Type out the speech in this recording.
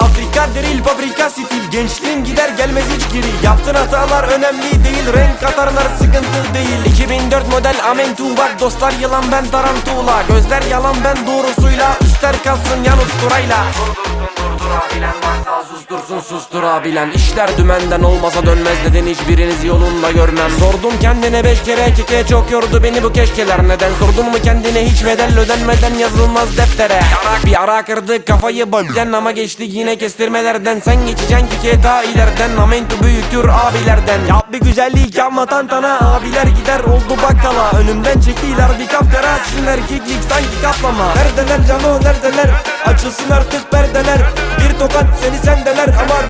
Afrika drill, fabrika stil Gençliğin gider gelmez hiç geri. Yaptığın hatalar önemli değil. Renk katarlar sıkıntı değil. 2004 model Amentu Bak dostlar yılan ben tarantula. Gözler yalan ben doğrusuyla. İster kalsın yan usturayla susturabilen İşler dümenden olmasa dönmez Neden hiçbiriniz yolunda görmem. Sordum kendine beş kere keke Çok yordu beni bu keşkeler. Neden? Sordun mu kendine hiç bedel ödenmeden Yazılmaz deftere. Yarak bir ara kırdı kafayı bölden Ama geçti yine kestirmelerden. Sen geçeceksin kike daha ileriden Amento büyüktür abilerden. Yap bir güzellik yapma tantana Abiler gider oldu bakkala. Önümden çektiler bir kapkara Sizin erkeklik sanki kaplama. Neredeler cano neredeler? Açılsın artık perdeler. Bir tokat seni sendeler ama